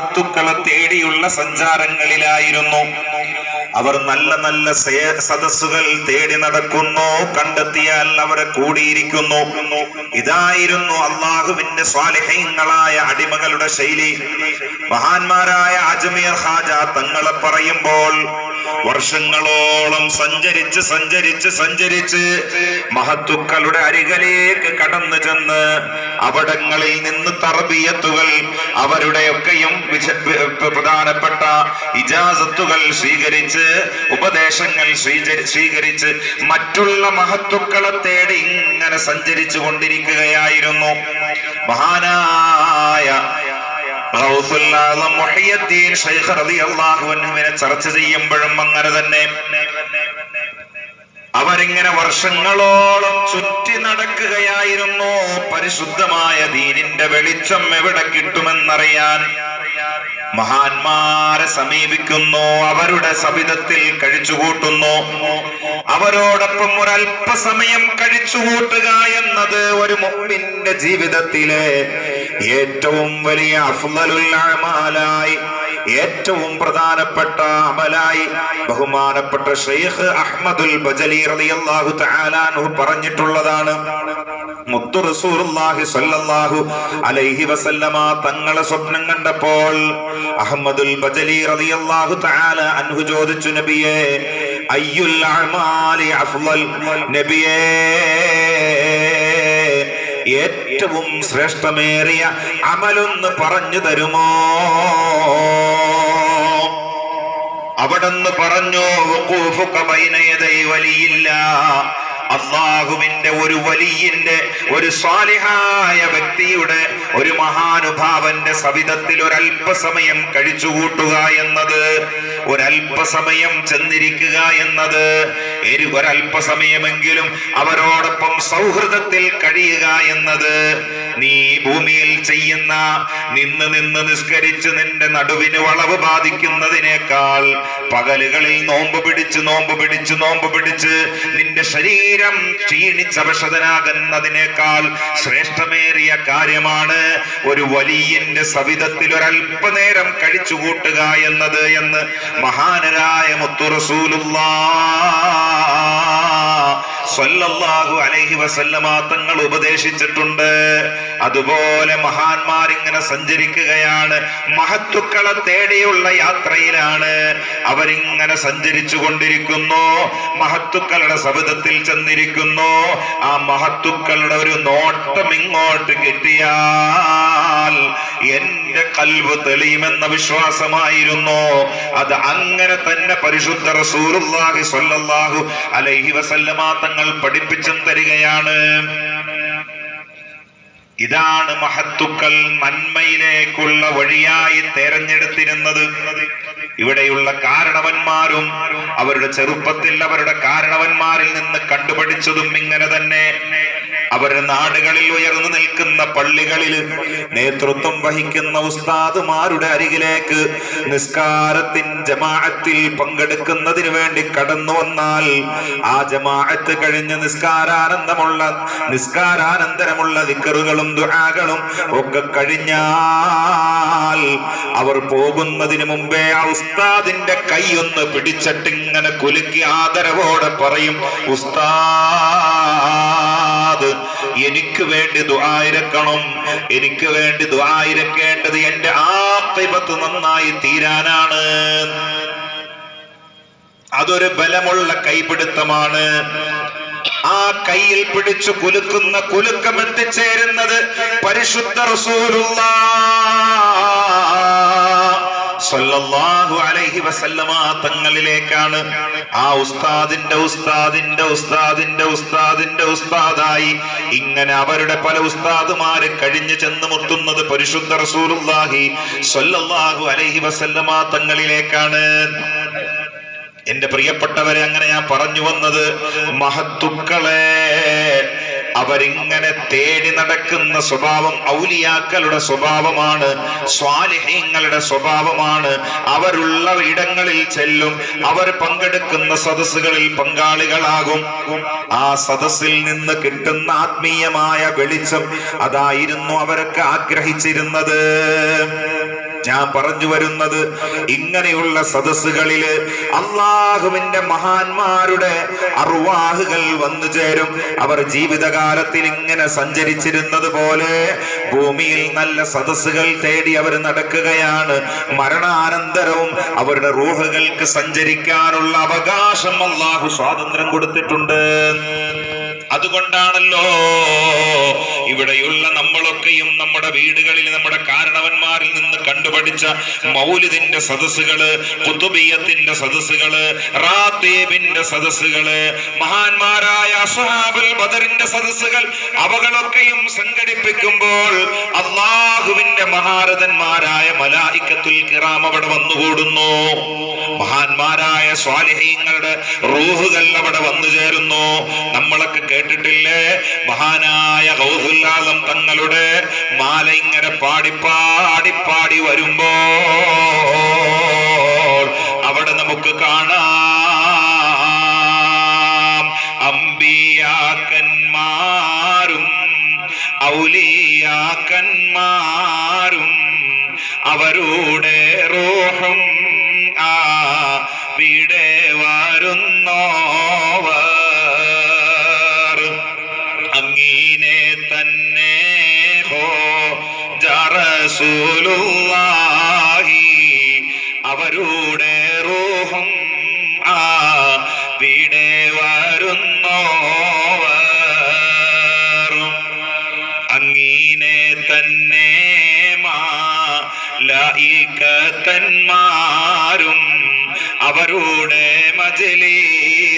മഹത്തുക്കളെ തേടിയുള്ള സഞ്ചാരങ്ങളിലായിരുന്നു. അവർ നല്ല നല്ല സദസ്സുകൾ തേടി നടക്കുന്നു കണ്ടെത്തിയാൽ അവരെ കൂടിയിരിക്കുന്നു. ഇതായിരുന്നു അള്ളാഹുവിന്റെ സ്വാലിഹ്യങ്ങളായ അടിമകളുടെ ശൈലി. മഹാന്മാരായ അജ്മീർ ഹാജ തങ്ങളെ പറയുമ്പോൾ വർഷങ്ങളോളം സഞ്ചരിച്ച് സഞ്ചരിച്ച് സഞ്ചരിച്ച് മഹത്തുക്കളുടെ അരികലേക്ക് കടന്നു ചെന്ന് അവിടങ്ങളിൽ നിന്ന് തർബിയത്തുകൾ അവരുടെയൊക്കെയും പ്രധാനപ്പെട്ട ഇജാസത്തുകൾ സ്വീകരിച്ച് ഉപദേശങ്ങൾ സ്വീകരിച്ച് മറ്റുള്ള മഹത്തുക്കളെ തേടി ഇങ്ങനെ സഞ്ചരിച്ചു കൊണ്ടിരിക്കുകയായിരുന്നു. മഹാനായ ചർച്ച ചെയ്യുമ്പോഴും അങ്ങനെ തന്നെ. അവരിങ്ങനെ വർഷങ്ങളോളം ചുറ്റി നടക്കുകയായിരുന്നു. പരിശുദ്ധമായ ദീനിന്റെ വെളിച്ചം എവിടെ കിട്ടുമെന്നറിയാൻ മഹാന്മാരെ സമീപിക്കുന്നു അവരുടെ സവിധത്തിൽ കഴിച്ചുകൂട്ടുന്നു. അവരോടൊപ്പം ഒരല്പസമയം കഴിച്ചുകൂട്ടുക എന്നത് ഒരു മുമ്പിന്റെ ജീവിതത്തിലെ ഏറ്റവും വലിയ അഫ്ളലുൽ അഅമാലായി ഏറ്റവും പ്രധാനപ്പെട്ട അമലായി. ബഹുമാനപ്പെട്ട ഷെയ്ഖ് അഹമ്മദുൽ ബജലി റളിയല്ലാഹു തആല പറഞ്ഞിട്ടുള്ളതാണ്. റസൂലുള്ളാഹി സ്വല്ലല്ലാഹു അലൈഹി വസല്ലമ തങ്ങളെ സ്വപ്നം കണ്ടപ്പോൾ അഹ്മദുൽ ബജലി റളിയല്ലാഹു തആല അൻഹു ചോദിച്ചു നബിയെ അയ്യുൽ നബിയേ ഏറ്റവും ശ്രേഷ്ഠമേറിയ അമലൊന്ന് പറഞ്ഞു തരുമോ? അവിടെന്ന് പറഞ്ഞു വലിയില്ല അള്ളാഹുവിന്റെ ഒരു വലിയന്റെ ഒരു സ്വാലിഹായ വ്യക്തിയുടെ ഒരു മഹാനുഭാവന്റെ സവിധത്തിൽ ഒരല്പസമയം കഴിച്ചുകൂട്ടുക എന്നത് ഒരല്പസമയം ചെന്നിരിക്കുക എന്നത് ഒരു- ഒരല്പസമയമെങ്കിലും അവരോടൊപ്പം സൗഹൃദത്തിൽ കഴിയുക എന്നത് നീ ഭൂമിയിൽ ചെയ്യുന്ന നിന്ന് നിന്ന് നിസ്കരിച്ച് നിന്റെ നടുവിന് വളവ് ബാധിക്കുന്നതിനേക്കാൾ പകലുകളിൽ നോമ്പ് പിടിച്ച് നോമ്പ് പിടിച്ച് നോമ്പ് പിടിച്ച് നിന്റെ ശരീരം ക്ഷീണിച്ചവശതനാകുന്നതിനേക്കാൾ ശ്രേഷ്ഠമേറിയ കാര്യമാണ് ഒരു വലിയന്റെ സവിധത്തിൽ ഒരല്പനേരം കഴിച്ചുകൂട്ടുക എന്നത് എന്ന് മഹാനരായ മുത്തുറസൂലുള്ള സ്വല്ലല്ലാഹു അലൈഹി വസല്ലമ തങ്ങൾ ഉപദേശിച്ചിട്ടുണ്ട്. അതുപോലെ മഹാന്മാർ ഇങ്ങനെ സഞ്ചരിക്കുകയാണ്. മഹത്തുക്കളെ തേടിയുള്ള യാത്രയിലാണ് അവരിങ്ങനെ സഞ്ചരിച്ചു കൊണ്ടിരിക്കുന്നു മഹത്തുക്കളുടെ സബിതത്തിൽ ചെന്നിരിക്കുന്നു. ആ മഹത്തുക്കളുടെ ഒരു നോട്ടം ഇങ്ങോട്ട് കിട്ടിയാൽ എന്റെ കൽവ് തെളിയുമെന്ന വിശ്വാസമായിരുന്നു. അത് അങ്ങനെ തന്നെ പരിശുദ്ധ റസൂലുള്ളാഹി സ്വല്ലല്ലാഹു അലൈഹി വസല്ലമ തങ്ങൾ പഠിപ്പിച്ചും തരികയാണ്. ഇതാണ് മഹത്തുക്കൾ നന്മയിലേക്കുള്ള വഴിയായി തെരഞ്ഞെടുത്തിരുന്നത്. ഇവിടെയുള്ള കാരണവന്മാരും അവരുടെ ചെറുപ്പത്തിൽ അവരുടെ കാരണവന്മാരിൽ നിന്ന് കണ്ടുപഠിച്ചതും ഇങ്ങനെ തന്നെ. അവരുടെ നാടുകളിൽ ഉയർന്നു നിൽക്കുന്ന പള്ളികളിൽ നേതൃത്വം വഹിക്കുന്ന ഉസ്താദുമാരുടെ അരികിലേക്ക് നിസ്കാരത്തിൻ ജമാഅത്തിൽ പങ്കെടുക്കുന്നതിന് വേണ്ടി കടന്നു വന്നാൽ ആ ജമാഅത്ത് കഴിഞ്ഞ് നിസ്കാരാനന്ദമുള്ള നിസ്കാരാനന്തരമുള്ള ദിക്കറുകളും ദുആകളും ഒക്കെ കഴിഞ്ഞാൽ അവർ പോകുന്നതിന് മുമ്പേ ആ ഉസ്താദിന്റെ കൈയൊന്ന് പിടിച്ചിട്ട് ഇങ്ങനെ കുലുക്കി ആദരവോടെ പറയും ഉസ്താദ് എനിക്ക് വേണ്ടി ദുആയിരക്കണം എനിക്ക് വേണ്ടി ദുആയിരക്കേണ്ടത് എന്റെ ആഖിബത്ത് നന്നായി തീരാനാണ്. അതൊരു ബലമുള്ള കൈപിടുത്തമാണ്. ആ കയ്യിൽ പിടിച്ചു കുലുക്കുന്ന കുലുക്കം എത്തിച്ചേരുന്നത് പരിശുദ്ധ റസൂലുള്ള. സല്ലല്ലാഹു അലൈഹി വസല്ലമ തങ്ങളിലേക്കാണ് ആ ഉസ്താദിന്റെ ഉസ്താദിന്റെ ഉസ്താദിന്റെ ഉസ്താദിന്റെ ഉസ്താദായി ഇങ്ങനെ അവരുടെ പല ഉസ്താദുമാര് കഴിഞ്ഞു ചെന്ന് മുട്ടുന്നത് പരിശുദ്ധ റസൂലുള്ളാഹി സല്ലല്ലാഹു അലൈഹി വസല്ലമ തങ്ങളിലേക്കാണ്. എന്റെ പ്രിയപ്പെട്ടവരെ അങ്ങനെ ഞാൻ പറഞ്ഞു വന്നത് മഹത്തുക്കളെ അവരിങ്ങനെ തേടി നടക്കുന്ന സ്വഭാവം ഔലിയാക്കളുടെ സ്വഭാവമാണ് സ്വാലിഹ്യങ്ങളുടെ സ്വഭാവമാണ്. അവരുള്ള ഇടങ്ങളിൽ ചെല്ലും അവർ പങ്കെടുക്കുന്ന സദസ്സുകളിൽ പങ്കാളികളാകും. ആ സദസ്സിൽ നിന്ന് കിട്ടുന്ന ആത്മീയമായ വെളിച്ചം അതായിരുന്നു അവരൊക്കെ ആഗ്രഹിച്ചിരുന്നത്. ഞാൻ പറഞ്ഞു വരുന്നത് ഇങ്ങനെയുള്ള സദസ്സുകളിൽ അള്ളാഹുവിന്റെ മഹാന്മാരുടെ അറുവാഹുകൾ വന്നു ചേരും. അവർ ജീവിതകാലത്തിൽ ഇങ്ങനെ സഞ്ചരിച്ചിരുന്നത് പോലെ ഭൂമിയിൽ നല്ല സദസ്സുകൾ തേടി അവർ നടക്കുകയാണ്. മരണാനന്തരവും അവരുടെ റൂഹുകൾക്ക് സഞ്ചരിക്കാനുള്ള അവകാശം അള്ളാഹു സ്വാതന്ത്ര്യം കൊടുത്തിട്ടുണ്ട്. അതുകൊണ്ടാണല്ലോ ഇവിടെയുള്ള നമ്മളൊക്കെയും നമ്മുടെ വീടുകളിൽ നമ്മുടെ കാരണവന്മാരിൽ നിന്ന് കണ്ടുപഠിച്ച മൗലിദിന്റെ സദസ്സുകൾ കുത്തുബിയത്തിന്റെ സദസ്സുകൾ റാത്തേബിന്റെ സദസ്സുകൾ മഹാന്മാരായ അസ്ഹാബുൽ ബദറിന്റെ സദസ്സുകൾ അവകളൊക്കെയും സംഘടിപ്പിക്കുമ്പോൾ അള്ളാഹുവിന്റെ മഹാരഥന്മാരായ മലായിക്കത്തുൽ കിറാം അവിടെ വന്നുകൂടുന്നു. മഹാന്മാരായ സ്വാലിഹീങ്ങളുടെ റൂഹുകൾ അവിടെ വന്നു ചേരുന്നു. നമ്മളൊക്കെ കേട്ടിട്ടില്ലേ? മഹാനായ ഗൗസുല്ലാദം തങ്ങളുടെ മാല ഇങ്ങനെ പാടി പാടി പാടി വരുമ്പോ അവിടെ നമുക്ക് കാണാം. അമ്പിയാക്കന്മാരും ഔലിയാക്കന്മാരും അവരുടെ റോഹം ആ തന്നെ ഹോ ജറസൂലുള്ളാഹി അവരുടെ റൂഹും ആ വീടെ വരുന്നോവർ. അങ്ങീനെ തന്നെ മാലായിക്കത്തന്മാരും അവരുടെ മജലീസ്